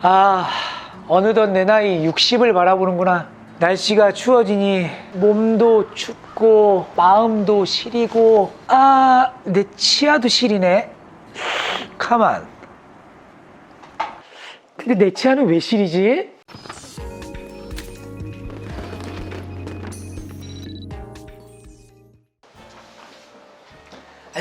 아, 어느덧 내 나이 60을 바라보는구나. 날씨가 추워지니 몸도 춥고 마음도 시리고 아, 내 치아도 시리네. 가만. 근데 내 치아는 왜 시리지?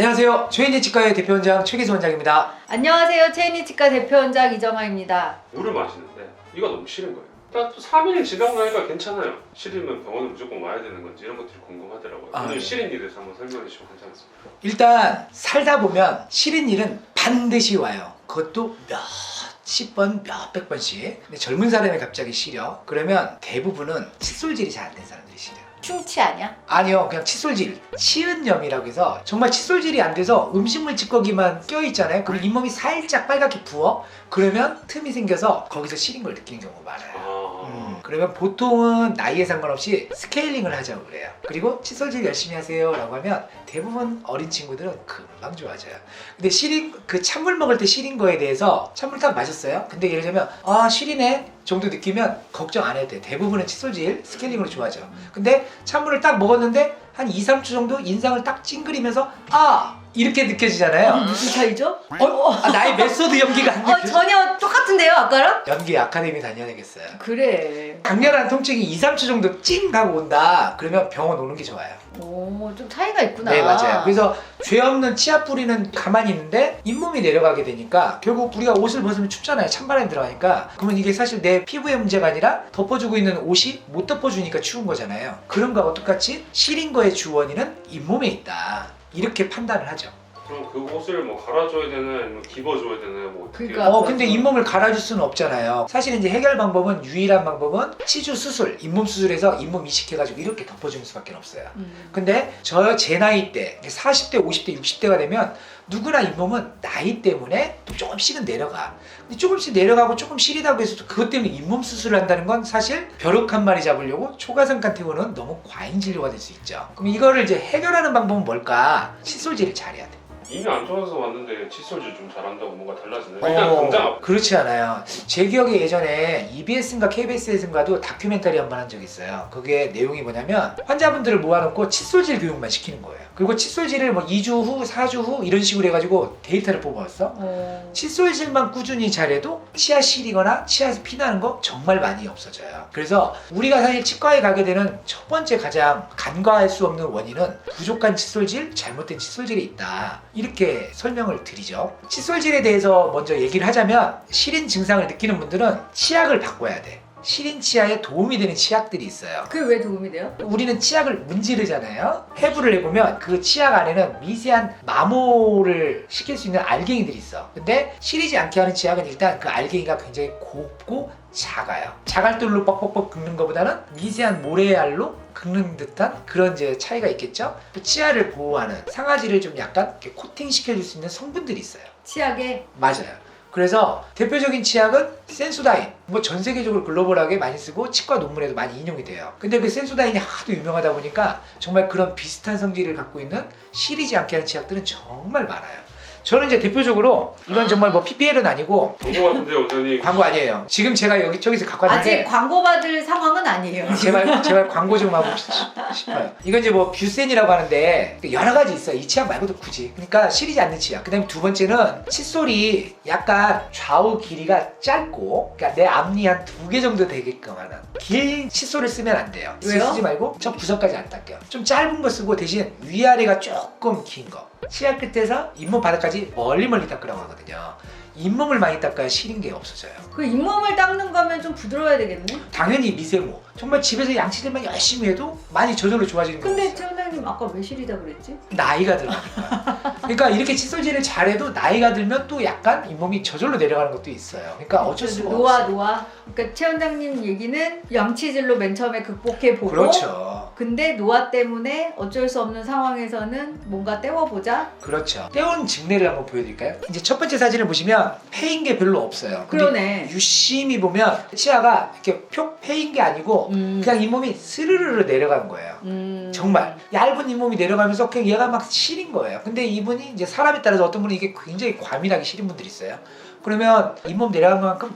안녕하세요. 최인지 치과의 대표원장 최기수 원장입니다. 안녕하세요. 체인이 치과 대표원장 이정아입니다. 물을 마시는데 이거 너무 싫은 거예요. 딱 3일 지나고 나니까 괜찮아요. 싫으면 병원에 무조건 와야 되는 건지 이런 것들이 궁금하더라고요. 아, 오늘 네. 싫은 일에 대해서 한번 설명해 주시면 괜찮습니다. 일단 살다 보면 싫은 일은 반드시 와요. 그것도 몇십 번, 몇백 번씩. 근데 젊은 사람이 갑자기 싫어. 그러면 대부분은 칫솔질이 잘 안 된 사람들이 싫어요. 충치 아니야? 아니요, 그냥 칫솔질. 치은염이라고 해서 정말 칫솔질이 안 돼서 음식물 찌꺼기만 껴 있잖아요. 그리고 잇몸이 살짝 빨갛게 부어. 그러면 틈이 생겨서 거기서 시린 걸 느끼는 경우가 많아요. 아, 음, 그러면 보통은 나이에 상관없이 스케일링을 하자고 그래요. 그리고 칫솔질 열심히 하세요 라고 하면 대부분 어린 친구들은 금방 좋아져요. 근데 시린, 그 찬물 먹을 때 시린 거에 대해서 찬물 딱 마셨어요. 근데 예를 들면, 아, 시리네 정도 느끼면 걱정 안 해도 돼. 대부분은 칫솔질 스케일링으로 좋아져. 근데 찬물을 딱 먹었는데 한 2, 3초 정도 인상을 딱 찡그리면서, 아! 이렇게 느껴지잖아요. 무슨 차이죠? 어? 아, 나의 메소드 연기가 안 어, 느껴져. 전혀 똑같은데요, 아까랑? 연기 아카데미 다녀야 되겠어요. 그래. 강렬한 통증이 2, 3초 정도 찡 하고 온다. 그러면 병원 오는 게 좋아요. 오, 좀 차이가 있구나. 네, 맞아요. 그래서 죄 없는 치아 뿌리는 가만히 있는데 잇몸이 내려가게 되니까 결국 우리가 옷을 벗으면 춥잖아요. 찬바람이 들어가니까. 그러면 이게 사실 내 피부의 문제가 아니라 덮어주고 있는 옷이 못 덮어주니까 추운 거잖아요. 그런 거와 똑같이 시린 거의 주원인은 잇몸에 있다. 이렇게 판단을 하죠. 그럼 그 옷을 뭐 갈아줘야 되나 아니면 입어줘야 되나 뭐 어떻게 그러니까. 어, 근데 잇몸을 갈아줄 수는 없잖아요. 사실 이제 해결 방법은 유일한 방법은 치주 수술, 잇몸 수술해서 잇몸 이식해가지고 이렇게 덮어주는 수밖에 없어요. 음. 근데 저 제 나이 때 40대, 50대, 60대가 되면 누구나 잇몸은 나이 때문에 또 조금씩은 내려가. 근데 조금씩 내려가고 조금 시리다고 해서 그것 때문에 잇몸 수술을 한다는 건 사실 벼룩 한 마리 잡으려고 초가상칸 태우는 너무 과잉 진료가 될 수 있죠. 그럼 이거를 이제 해결하는 방법은 뭘까? 칫솔질을 잘해야 돼. 이미 안 좋아서 왔는데 칫솔질 좀 잘한다고 뭔가 달라지나요? 일단 당장 어, 그렇지 않아요. 제 기억에 예전에 EBS인가 KBS에서인가도 다큐멘터리 한 번 한 적이 있어요. 그게 내용이 뭐냐면 환자분들을 모아놓고 칫솔질 교육만 시키는 거예요. 그리고 칫솔질을 뭐 2주 후, 4주 후 이런 식으로 해가지고 데이터를 뽑아왔어. 어. 칫솔질만 꾸준히 잘해도 치아 시리거나 치아에서 피나는 거 정말 많이 없어져요. 그래서 우리가 사실 치과에 가게 되는 첫 번째 가장 간과할 수 없는 원인은 부족한 칫솔질, 잘못된 칫솔질이 있다. 이렇게 설명을 드리죠. 칫솔질에 대해서 먼저 얘기를 하자면 시린 증상을 느끼는 분들은 치약을 바꿔야 돼. 시린 치아에 도움이 되는 치약들이 있어요. 그게 왜 도움이 돼요? 우리는 치약을 문지르잖아요. 해부를 해보면 그 치약 안에는 미세한 마모를 시킬 수 있는 알갱이들이 있어. 근데 시리지 않게 하는 치약은 일단 그 알갱이가 굉장히 곱고 작아요. 자갈돌로 뻑뻑뻑 긁는 것보다는 미세한 모래알로 긁는 듯한 그런 이제 차이가 있겠죠. 또 치아를 보호하는 상아지를 좀 약간 이렇게 코팅 시켜줄 수 있는 성분들이 있어요. 치약에 맞아요. 그래서 대표적인 치약은 센소다인. 뭐 전 세계적으로 글로벌하게 많이 쓰고 치과 논문에도 많이 인용이 돼요. 근데 그 센소다인이 하도 유명하다 보니까 정말 그런 비슷한 성질을 갖고 있는 시리지 않게 하는 치약들은 정말 많아요. 저는 이제 대표적으로 이건 정말 뭐 PPL은 아니고 본것 같은데 원장님 광고 아니에요. 지금 제가 여기 저기서 갖고 아직 왔는데 광고 받을 상황은 아니에요. 제발 제발 광고 좀 하고 싶- 싶어요. 이건 이제 뭐 뷰센이라고 하는데 여러 가지 있어요. 이 치약 말고도 굳이. 그러니까 시리지 않는 치약. 그다음에 두 번째는 칫솔이 약간 좌우 길이가 짧고, 그러니까 내 앞니 한 두 개 정도 되게끔 하는 긴 칫솔을 쓰면 안 돼요. 왜요? 쓰지 말고 저 구석까지 안 닦여. 좀 짧은 거 쓰고 대신 위아래가 조금 긴 거. 치약 끝에서 잇몸 바닥까지 멀리 멀리 닦으라고 하거든요. 잇몸을 많이 닦아야 시린 게 없어져요. 그 잇몸을 닦는 거면 좀 부드러워야 되겠네? 당연히 미세모. 정말 집에서 양치질만 열심히 해도 많이 저절로 좋아지는 거 근데. 최원장님 아까 왜 시리다 그랬지? 나이가 들어가니까. 그러니까 이렇게 칫솔질을 잘해도 나이가 들면 또 약간 잇몸이 저절로 내려가는 것도 있어요. 그러니까 어쩔 수가 없어요. 노화. 그러니까 최원장님 얘기는 양치질로 맨 처음에 극복해 보고 그렇죠. 근데 노화 때문에 어쩔 수 없는 상황에서는 뭔가 때워보자. 그렇죠. 떼운 직례를 한번 보여드릴까요? 이제 첫 번째 사진을 보시면 패인 게 별로 없어요. 근데 그러네. 유심히 보면 치아가 이렇게 표 패인 게 아니고 음. 그냥 잇몸이 스르르르 내려간 거예요. 음. 정말 얇은 잇몸이 내려가면서 그냥 얘가 막 시린 거예요. 근데 이분이 이제 사람에 따라서 어떤 분은 이게 굉장히 과민하게 시린 분들이 있어요. 그러면 잇몸 내려간 만큼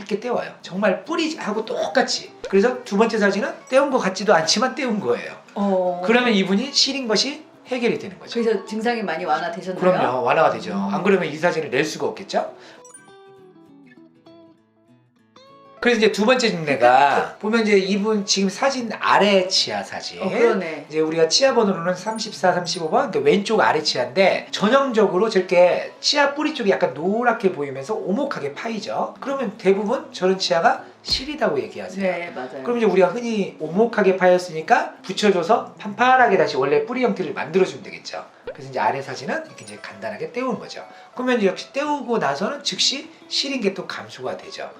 얇게 떼워요. 정말 뿌리 하고 똑같이. 그래서 두 번째 사진은 떼운 것 같지도 않지만 떼운 거예요. 어. 그러면 이분이 시린 것이 해결이 되는 거죠. 그래서 증상이 많이 완화되셨나요? 그럼요. 완화가 되죠. 음. 안 그러면 이 사진을 낼 수가 없겠죠? 그래서 이제 두 번째 증례가 보면 이제 이분 지금 사진 아래 치아 사진. 어, 그러네. 이제 우리가 치아 번호로는 34, 35번, 그러니까 왼쪽 아래 치아인데 전형적으로 저렇게 치아 뿌리 쪽이 약간 노랗게 보이면서 오목하게 파이죠. 그러면 대부분 저런 치아가 시리다고 얘기하세요. 네, 맞아요. 그럼 이제 우리가 흔히 오목하게 파였으니까 붙여줘서 판판하게 다시 원래 뿌리 형태를 만들어주면 되겠죠. 그래서 이제 아래 사진은 이렇게 이제 간단하게 떼우는 거죠. 그러면 이제 역시 떼우고 나서는 즉시 시린 게또 감소가 되죠.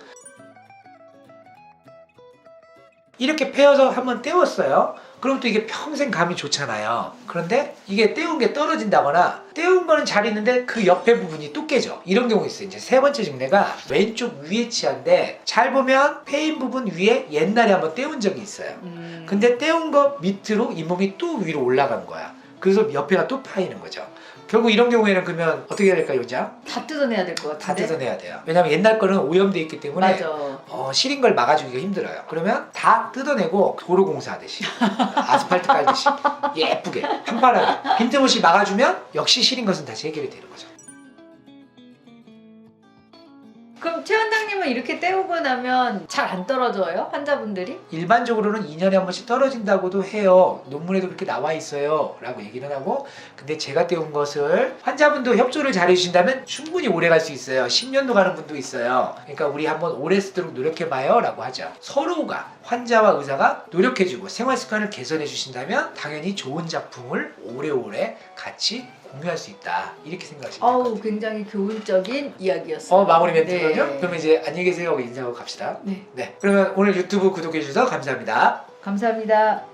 이렇게 패여서 한번 떼웠어요. 그럼 또 이게 평생 감이 좋잖아요. 그런데 이게 떼운 게 떨어진다거나 떼운 거는 잘 있는데 그 옆에 부분이 또 깨져. 이런 경우 있어요. 이제 세 번째 증례가 왼쪽 위에 치아인데 잘 보면 패인 부분 위에 옛날에 한번 떼운 적이 있어요. 음. 근데 떼운 거 밑으로 잇몸이 또 위로 올라간 거야. 그래서 옆에가 또 파이는 거죠. 결국 이런 경우에는 그러면 어떻게 해야 될까요, 요자? 다 뜯어내야 될것다 같은데. 뜯어내야 돼요. 왜냐면 옛날 거는 오염돼 있기 때문에 맞아. 어, 시린 걸 막아주기가 힘들어요. 그러면 다 뜯어내고 도로 공사하듯이 아스팔트 깔듯이 예쁘게 판판하게 빈틈없이 막아주면 역시 시린 것은 다시 해결이 되는 거죠. 그럼 최 원장님은 이렇게 떼우고 나면 잘 안 떨어져요? 환자분들이? 일반적으로는 2년에 한 번씩 떨어진다고도 해요. 논문에도 그렇게 나와 있어요. 라고 얘기는 하고 근데 제가 떼운 것을 환자분도 협조를 잘 해주신다면 충분히 오래 갈 수 있어요. 10년도 가는 분도 있어요. 그러니까 우리 한번 오래 쓰도록 노력해봐요. 라고 하죠. 서로가 환자와 의사가 노력해주고 생활 습관을 개선해 주신다면 당연히 좋은 작품을 오래오래 같이 공유할 수 있다. 이렇게 생각하시면 될 것 어우, 같아요. 굉장히 교훈적인 이야기였어요. 어 마무리 멘트 네. 그러면 이제 안녕히 계세요 하고 인사하고 갑시다. 네. 네. 그러면 오늘 유튜브 구독해 주셔서 감사합니다. 감사합니다.